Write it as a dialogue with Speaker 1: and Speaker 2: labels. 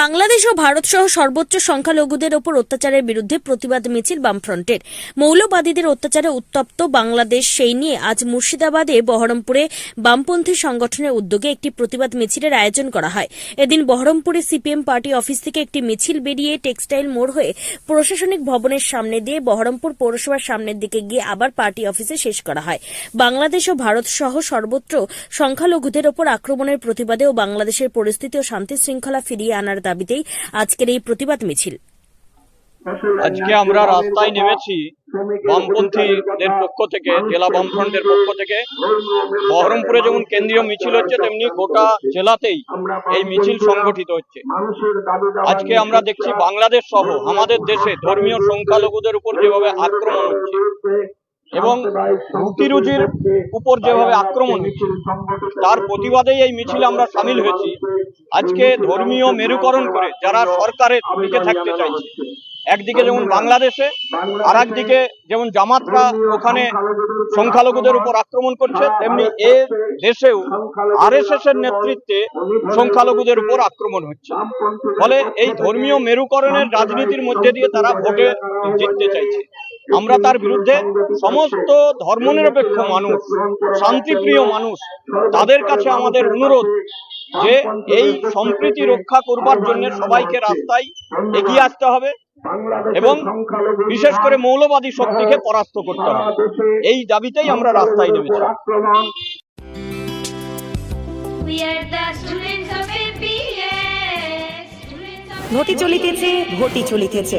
Speaker 1: বাংলাদেশ ও ভারত সহ সর্বোচ্চ সংখ্যালঘুদের ওপর অত্যাচারের বিরুদ্ধে প্রতিবাদ মিছিল বামফ্রন্টের। মৌলবাদীদের অত্যাচারে উত্তপ্ত বাংলাদেশ সেই নিয়ে আজ মুর্শিদাবাদে বহরমপুরে বামপন্থী সংগঠনের উদ্যোগে একটি প্রতিবাদ মিছিলের আয়োজন করা হয়। এদিন বহরমপুরে সিপিএম পার্টি অফিস থেকে একটি মিছিল বেরিয়ে টেক্সটাইল মোড় হয়ে প্রশাসনিক ভবনের সামনে দিয়ে বহরমপুর পৌরসভার সামনের দিকে গিয়ে আবার পার্টি অফিসে শেষ করা হয়। বাংলাদেশ ও ভারত সহ সর্বত্র সংখ্যালঘুদের ওপর আক্রমণের প্রতিবাদে ও বাংলাদেশের পরিস্থিতি ও শান্তি শৃঙ্খলা ফিরিয়ে আনার দাবিতেই আজকের এই প্রতিবাদ মিছিল।
Speaker 2: আজকে আমরা রাস্তায় নেমেছি বামপন্থীদের পক্ষ থেকে, জেলা বামফ্রন্টের পক্ষ থেকে। বহরমপুরে যেমন কেন্দ্রীয় মিছিল হচ্ছে, তেমনি গোটা জেলাতেই এই মিছিল সংগঠিত হচ্ছে। আজকে আমরা দেখছি বাংলাদেশ সহ আমাদের দেশে ধর্মীয় সংখ্যালঘুদের উপর যেভাবে আক্রমণ হচ্ছে এবং রুটি রুজির উপর যেভাবে আক্রমণ হচ্ছে, তার প্রতিবাদেই এই মিছিলে আমরা সামিল হয়েছি। আজকে ধর্মীয় মেরুকরণ করে যারা সরকারের দিকে থাকতে চাইছে, একদিকে যেমন বাংলাদেশে আর একদিকে যেমন জামাতরা ওখানে সংখ্যালঘুদের উপর আক্রমণ করছে, তেমনি এ দেশেও আর এর নেতৃত্বে সংখ্যালঘুদের উপর আক্রমণ হচ্ছে। ফলে এই ধর্মীয় মেরুকরণের রাজনীতির মধ্যে দিয়ে তারা ভোটে জিততে চাইছে। আমরা তার বিরুদ্ধে সমস্ত ধর্মনিরপেক্ষ মানুষ, শান্তিপ্রিয় মানুষ, তাদের কাছে আমাদের অনুরোধ যে এই সম্প্রীতি রক্ষা করবার জন্য সবাইকে রাস্তায় এগিয়ে আসতে হবে এবং বিশেষ করে মৌলবাদী শক্তিকে পরাস্ত করতে হবে এই দাবিতেই আমরা রাস্তায় নেমেছি
Speaker 3: ঘটি চলিতেছে ঘটি চলিতেছে.